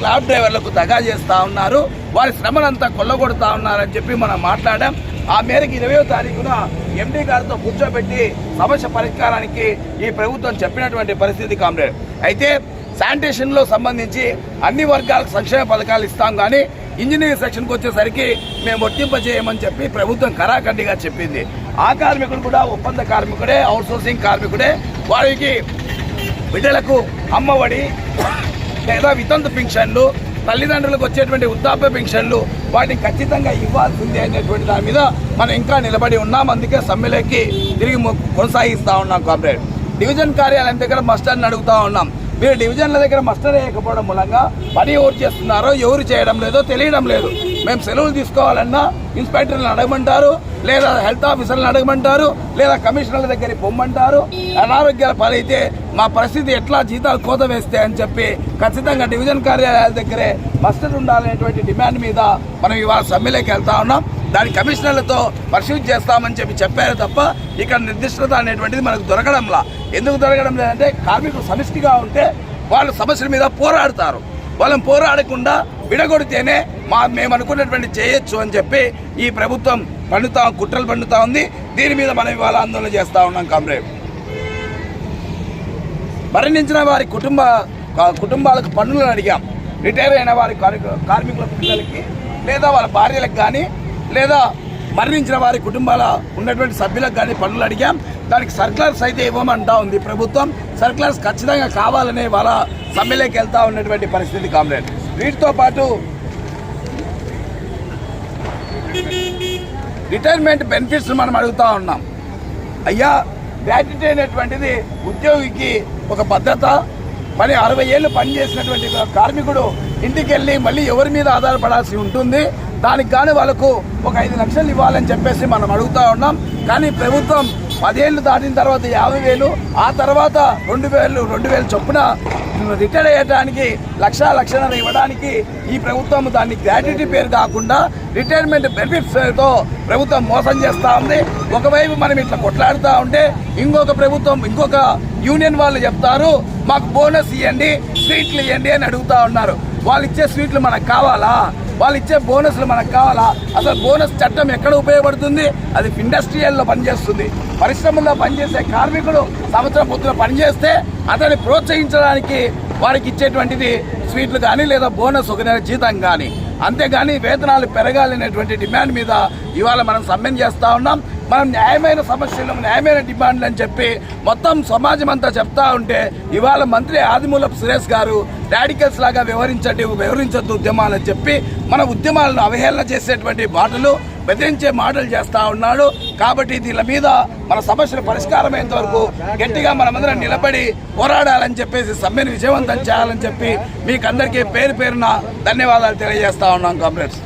Club డ్రైవర్లకు దగా చేస్తూ ఉన్నారు. వారి శ్రమనంతా కొల్లగొడుతూ ఉన్నారని చెప్పి మనం మాట్లాడాం. ఆ మేరకు ఇరవయో తారీఖున ఎండీ గారితో కూర్చోబెట్టి సమస్య పరిష్కారానికి ఈ ప్రభుత్వం చెప్పినటువంటి పరిస్థితి కామ్రేడ్. అయితే శానిటేషన్లో సంబంధించి అన్ని వర్గాలకు సంక్షేమ పథకాలు ఇస్తాం కానీ ఇంజనీరింగ్ సెక్షన్కి వచ్చేసరికి మేము వర్తింపజేయమని చెప్పి ప్రభుత్వం కరాఖండిగా చెప్పింది. ఆ కార్మికుడు కూడా ఒప్పంద కార్మికుడే అవుట్సోర్సింగ్ కార్మికుడే. వారికి బిడ్డలకు అమ్మఒడి లేదా వితంతు పింఛన్లు తల్లిదండ్రులకు వచ్చేటువంటి వృద్ధాప్య పింఛన్లు వాటిని ఖచ్చితంగా ఇవ్వాల్సిందే అనేటువంటి దాని మీద మనం ఇంకా నిలబడి ఉన్నాం. అందుకే సమ్మెలోకి తిరిగి కొనసాగిస్తూ ఉన్నాం కామ్రేడ్. డివిజన్ కార్యాలయం దగ్గర మస్టర్ని అడుగుతూ ఉన్నాం. మీరు డివిజన్ల దగ్గర మస్టర్ వేయకపోవడం మూలంగా పని ఎవరు చేస్తున్నారో ఎవరు చేయడం లేదో తెలియడం లేదు. మేము సెలవులు తీసుకోవాలన్నా ఇన్స్పెక్టర్లను అడగమంటారు లేదా హెల్త్ ఆఫీసర్లను అడగమంటారు లేదా కమిషనర్ల దగ్గరికి పొమ్మంటారు. అనారోగ్యాల పాలైతే మా పరిస్థితి ఎట్లా జీతాలు కోత వేస్తే అని చెప్పి ఖచ్చితంగా డివిజన్ కార్యాలయాల దగ్గరే మస్టర్ ఉండాలనేటువంటి డిమాండ్ మీద మనం ఇవాళ సమ్మెలోకి వెళ్తా ఉన్నాం. దాని కమిషనర్లతో పరిశీలి చేస్తామని చెప్పి చెప్పారు తప్ప ఇక్కడ నిర్దిష్టత అనేటువంటిది మనకు దొరకడంలా. ఎందుకు దొరకడం లేదంటే కార్మికులు సమిష్టిగా ఉంటే వాళ్ళు సమస్యల మీద పోరాడతారు. వాళ్ళని పోరాడకుండా విడగొడితేనే మా మేము అనుకున్నటువంటి చేయొచ్చు అని చెప్పి ఈ ప్రభుత్వం పండుతా కుట్రలు పండుతా ఉంది. దీని మీద మనం ఇవాళ ఆందోళన చేస్తూ ఉన్నాం కామ్రేడ్. మరణించిన వారి కుటుంబ కా- కుటుంబాలకు పన్నులను అడిగాం. రిటైర్ అయిన వారి కార్మికు- కార్మికుల పిల్లలకి లేదా వాళ్ళ భార్యలకు కానీ లేదా మరణించిన వారి కుటుంబాల ఉన్నటువంటి సభ్యులకు కానీ పనులు అడిగాం. దానికి సర్కులర్స్ అయితే ఇవ్వమంటా ఉంది ప్రభుత్వం. సర్కులర్స్ ఖచ్చితంగా కావాలనే వాళ్ళ సమ్మెలోకి వెళ్తా ఉన్నటువంటి పరిస్థితి కామ్రేడ్. వీటితో పాటు రిటైర్మెంట్ బెనిఫిట్స్ మనం అడుగుతా ఉన్నాం. అయ్యా గ్రాట్యుటీ అనేటువంటిది ఉద్యోగికి ఒక భద్రత పని అరవై ఏళ్ళు పనిచేసినటువంటి కార్మికుడు ఇంటికి వెళ్ళి మళ్ళీ ఎవరి మీద ఆధారపడాల్సి ఉంటుంది? దానికి కానీ వాళ్ళకు ఒక ఐదు లక్షలు ఇవ్వాలని చెప్పేసి మనం అడుగుతూ ఉన్నాం. కానీ ప్రభుత్వం పదేళ్ళు దాటిన తర్వాత యాభై వేలు ఆ తర్వాత రెండు వేలు రెండు వేలు చొప్పున రిటైర్ అయ్యడానికి లక్ష లక్షన్నర ఇవ్వడానికి ఈ ప్రభుత్వం దాన్ని గ్రాట్యుటీ పేరు కాకుండా రిటైర్మెంట్ బెనిఫిట్స్తో ప్రభుత్వం మోసం చేస్తూ ఉంది. ఒకవైపు మనం ఇట్లా కొట్లాడుతూ ఉంటే ఇంకొక ప్రభుత్వం ఇంకొక యూనియన్ వాళ్ళు చెప్తారు మాకు బోనస్ ఇవ్వండి స్వీట్లు ఇవ్వండి అని అడుగుతా ఉన్నారు. వాళ్ళు ఇచ్చే స్వీట్లు మనకు కావాలా? వాళ్ళు ఇచ్చే బోనస్లు మనకు కావాలా? అసలు బోనస్ చట్టం ఎక్కడ ఉపయోగపడుతుంది? అది ఇండస్ట్రియల్లో పనిచేస్తుంది. పరిశ్రమల్లో పనిచేసే కార్మికుడు సంవత్సరం పొద్దున పనిచేస్తే అతన్ని ప్రోత్సహించడానికి వారికి ఇచ్చేటువంటిది స్వీట్లు కానీ లేదా బోనస్ ఒక నెల జీతం కానీ అంతేగాని వేతనాలు పెరగాలనేటువంటి డిమాండ్ మీద ఇవాళ మనం సమ్మెన్ చేస్తూ ఉన్నాం. మనం న్యాయమైన సమస్యలు న్యాయమైన డిమాండ్లు అని చెప్పి మొత్తం సమాజం అంతా చెప్తా ఉంటే ఇవాళ మంత్రి ఆదిమూలపు సురేష్ గారు రాడికల్స్ లాగా వివరించండి వివరించద్దు ఉద్యమాలని అని చెప్పి మన ఉద్యమాలను అవహేళన చేసేటువంటి మాటలు బెదిరించే మాటలు చేస్తా ఉన్నాడు. కాబట్టి దీని మీద మన సమస్యల పరిష్కారం వరకు గట్టిగా మనమందరం నిలబడి పోరాడాలని చెప్పేసి సమ్మెను విజయవంతం చేయాలని చెప్పి మీకు అందరికీ పేరు పేరున ధన్యవాదాలు తెలియజేస్తా ఉన్నాం కామ్రేడ్స్.